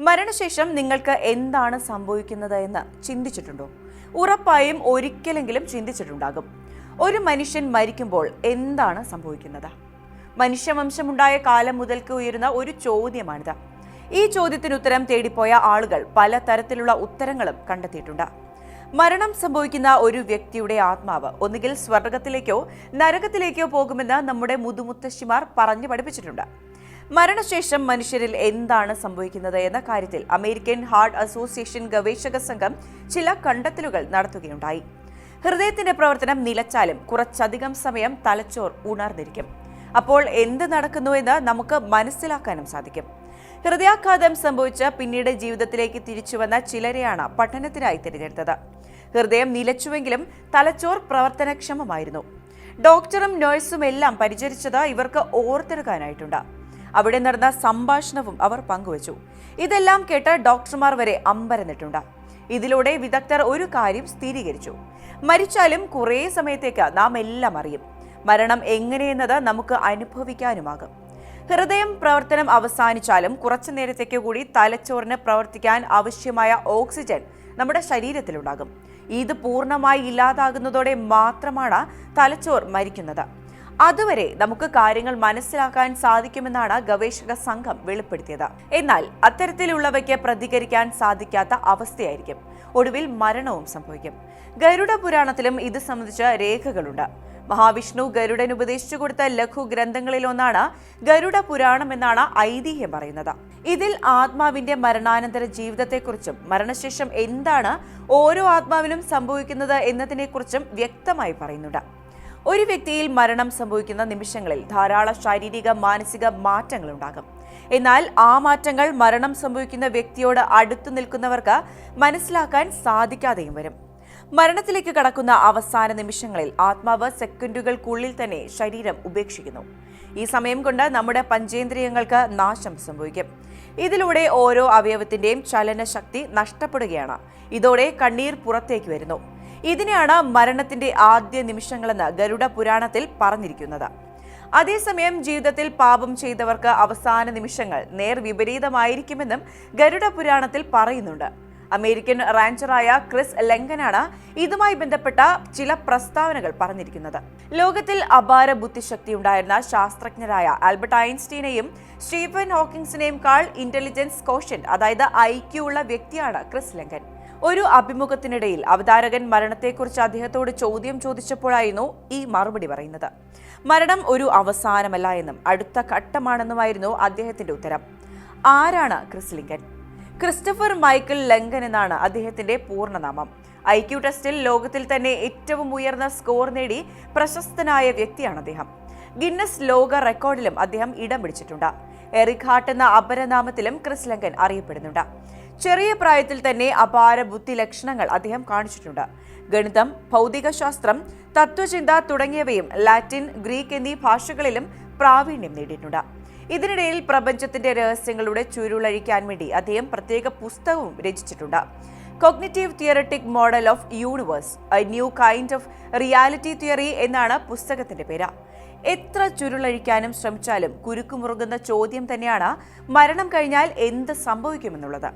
മരണശേഷം നിങ്ങൾക്ക് എന്താണ് സംഭവിക്കുന്നത് എന്ന് ചിന്തിച്ചിട്ടുണ്ടോ? ഉറപ്പായും ഒരിക്കലെങ്കിലും ചിന്തിച്ചിട്ടുണ്ടാകും. ഒരു മനുഷ്യൻ മരിക്കുമ്പോൾ എന്താണ് സംഭവിക്കുന്നത്? മനുഷ്യവംശമുണ്ടായ കാലം മുതൽക്ക് ഉയരുന്ന ഒരു ചോദ്യമാണിത്. ഈ ചോദ്യത്തിന് ഉത്തരം തേടിപ്പോയ ആളുകൾ പല തരത്തിലുള്ള ഉത്തരങ്ങളും കണ്ടെത്തിയിട്ടുണ്ട്. മരണം സംഭവിക്കുന്ന ഒരു വ്യക്തിയുടെ ആത്മാവ് ഒന്നുകിൽ സ്വർഗത്തിലേക്കോ നരകത്തിലേക്കോ പോകുമെന്ന് നമ്മുടെ മുതുമുത്തശ്ശിമാർ പറഞ്ഞു പഠിപ്പിച്ചിട്ടുണ്ട്. മരണശേഷം മനുഷ്യരിൽ എന്താണ് സംഭവിക്കുന്നത് എന്ന കാര്യത്തിൽ അമേരിക്കൻ ഹാർട്ട് അസോസിയേഷൻ ഗവേഷക സംഘം ചില കണ്ടെത്തലുകൾ നടത്തുകയുണ്ടായി. ഹൃദയത്തിന്റെ പ്രവർത്തനം നിലച്ചാലും കുറച്ചധികം സമയം തലച്ചോർ ഉണർന്നിരിക്കും. അപ്പോൾ എന്ത് നടക്കുന്നു എന്ന് നമുക്ക് മനസ്സിലാക്കാനും സാധിക്കും. ഹൃദയാഘാതം സംഭവിച്ച പിന്നീട് ജീവിതത്തിലേക്ക് തിരിച്ചുവന്ന ചിലരെയാണ് പഠനത്തിനായി തിരഞ്ഞെടുത്തത്. ഹൃദയം നിലച്ചുവെങ്കിലും തലച്ചോർ പ്രവർത്തനക്ഷമമായിരുന്നു. ഡോക്ടറും നഴ്സും എല്ലാം പരിചരിച്ചത് ഇവർക്ക് ഓർത്തെടുക്കാനായിട്ടുണ്ട്. അവിടെ നടന്ന സംഭാഷണവും അവർ പങ്കുവച്ചു. ഇതെല്ലാം കേട്ട് ഡോക്ടർമാർ വരെ അമ്പരന്നിട്ടുണ്ട്. ഇതിലൂടെ വിദഗ്ധർ ഒരു കാര്യം സ്ഥിരീകരിച്ചു. മരിച്ചാലും കുറേ സമയത്തേക്ക് നാം എല്ലാം അറിയും. മരണം എങ്ങനെയെന്നത് നമുക്ക് അനുഭവിക്കാനുമാകും. ഹൃദയം പ്രവർത്തനം അവസാനിച്ചാലും കുറച്ചു നേരത്തേക്ക് കൂടി തലച്ചോറിന് പ്രവർത്തിക്കാൻ ആവശ്യമായ ഓക്സിജൻ നമ്മുടെ ശരീരത്തിലുണ്ടാകും. ഇത് പൂർണമായി ഇല്ലാതാകുന്നതോടെ മാത്രമാണ് തലച്ചോർ മരിക്കുന്നത്. അതുവരെ നമുക്ക് കാര്യങ്ങൾ മനസ്സിലാക്കാൻ സാധിക്കുമെന്നാണ് ഗവേഷക സംഘം വെളിപ്പെടുത്തിയത്. എന്നാൽ അത്തരത്തിലുള്ളവയ്ക്ക് പ്രതികരിക്കാൻ സാധിക്കാത്ത അവസ്ഥയായിരിക്കും. ഒടുവിൽ മരണവും സംഭവിക്കും. ഗരുഡ പുരാണത്തിലും ഇത് സംബന്ധിച്ച രേഖകളുണ്ട്. മഹാവിഷ്ണു ഗരുഡൻ ഉപദേശിച്ചു കൊടുത്ത ലഘു ഗ്രന്ഥങ്ങളിലൊന്നാണ് ഗരുഡ പുരാണം എന്നാണ് ഐതിഹ്യം പറയുന്നത്. ഇതിൽ ആത്മാവിന്റെ മരണാനന്തര ജീവിതത്തെക്കുറിച്ചും മരണശേഷം എന്താണ് ഓരോ ആത്മാവിനും സംഭവിക്കുന്നത് എന്നതിനെക്കുറിച്ചും വ്യക്തമായി പറയുന്നുണ്ട്. ഒരു വ്യക്തിയിൽ മരണം സംഭവിക്കുന്ന നിമിഷങ്ങളിൽ ധാരാളം ശാരീരിക മാനസിക മാറ്റങ്ങൾ ഉണ്ടാകും എന്നാൽ ആ മാറ്റങ്ങൾ മരണം സംഭവിക്കുന്ന വ്യക്തിയോട് അടുത്തു നിൽക്കുന്നവർക്ക് മനസ്സിലാക്കാൻ സാധിക്കാതെയും വരും. മരണത്തിലേക്ക് കടക്കുന്ന അവസാന നിമിഷങ്ങളിൽ ആത്മാവ് സെക്കൻഡുകൾക്കുള്ളിൽ തന്നെ ശരീരം ഉപേക്ഷിക്കുന്നു. ഈ സമയം കൊണ്ട് നമ്മുടെ പഞ്ചേന്ദ്രിയങ്ങൾക്ക് നാശം സംഭവിക്കും. ഇതിലൂടെ ഓരോ അവയവത്തിന്റെയും ചലനശക്തി നഷ്ടപ്പെടുകയാണ്. ഇതോടെ കണ്ണീർ പുറത്തേക്ക് വരുന്നു. ഇതിനെയാണ് മരണത്തിന്റെ ആദ്യ നിമിഷങ്ങളെന്ന് ഗരുഡ പുരാണത്തിൽ പറഞ്ഞിരിക്കുന്നത്. അതേസമയം ജീവിതത്തിൽ പാപം ചെയ്തവർക്ക് അവസാന നിമിഷങ്ങൾ നേർ വിപരീതമായിരിക്കുമെന്നും ഗരുഡ പുരാണത്തിൽ പറയുന്നുണ്ട്. അമേരിക്കൻ റാഞ്ചറായ ക്രിസ് ലെങ്കനാണ് ഇതുമായി ബന്ധപ്പെട്ട ചില പ്രസ്താവനകൾ പറഞ്ഞിരിക്കുന്നത്. ലോകത്തിൽ അപാര ബുദ്ധിശക്തി ഉണ്ടായിരുന്ന ശാസ്ത്രജ്ഞരായ ആൽബർട്ട് ഐൻസ്റ്റീനെയും സ്റ്റീഫൻ ഹോക്കിൻസിനെയും കാൾ ഇന്റലിജൻസ് കോഷൻ അതായത് ഐക്യു ഉള്ള വ്യക്തിയാണ് ക്രിസ് ലെങ്കൻ. ഒരു അഭിമുഖത്തിനിടയിൽ അവതാരകൻ മരണത്തെക്കുറിച്ച് അദ്ദേഹത്തോട് ചോദ്യം ചോദിച്ചപ്പോഴായിരുന്നു ഈ മറുപടി പറയുന്നത്. മരണം ഒരു അവസാനമല്ല എന്നും അടുത്ത ഘട്ടമാണെന്നുമായിരുന്നു അദ്ദേഹത്തിന്റെ ഉത്തരം. ആരാണ് ക്രിസ് ക്രിസ്റ്റഫർ മൈക്കിൾ ലങ്കൻ എന്നാണ് അദ്ദേഹത്തിന്റെ പൂർണനാമം. ഐ ക്യു ടെസ്റ്റിൽ ലോകത്തിൽ തന്നെ ഏറ്റവും ഉയർന്ന സ്കോർ നേടി പ്രശസ്തനായ വ്യക്തിയാണ് അദ്ദേഹം. ഗിന്നസ് ലോക റെക്കോർഡിലും അദ്ദേഹം ഇടം പിടിച്ചിട്ടുണ്ട്. എറിക് എന്ന അപരനാമത്തിലും ക്രിസ് ലങ്കൻ അറിയപ്പെടുന്നുണ്ട്. ചെറിയ പ്രായത്തിൽ തന്നെ അപാര ബുദ്ധി ലക്ഷണങ്ങൾ അദ്ദേഹം കാണിച്ചിട്ടുണ്ട്. ഗണിതം ഭൗതികശാസ്ത്രം തത്വചിന്ത തുടങ്ങിയവയും ലാറ്റിൻ ഗ്രീക്ക് എന്നീ ഭാഷകളിലും പ്രാവീണ്യം നേടിയിട്ടുണ്ട്. ഇതിനിടയിൽ പ്രപഞ്ചത്തിന്റെ രഹസ്യങ്ങളുടെ ചുരുളഴിക്കാൻ വേണ്ടി അദ്ദേഹം പ്രത്യേക പുസ്തകവും രചിച്ചിട്ടുണ്ട്. Cognitive theoretic model of universe a new kind of reality theory എന്നാണ് പുസ്തകത്തിന്റെ പേര്. എത്ര ചുരുളഴിക്കാനും ശ്രമിച്ചാലും കുരുക്കുമുറുകുന്ന ചോദ്യം തന്നെയാണ് മരണം കഴിഞ്ഞാൽ എന്ത് സംഭവിക്കുമെന്നുള്ളത്.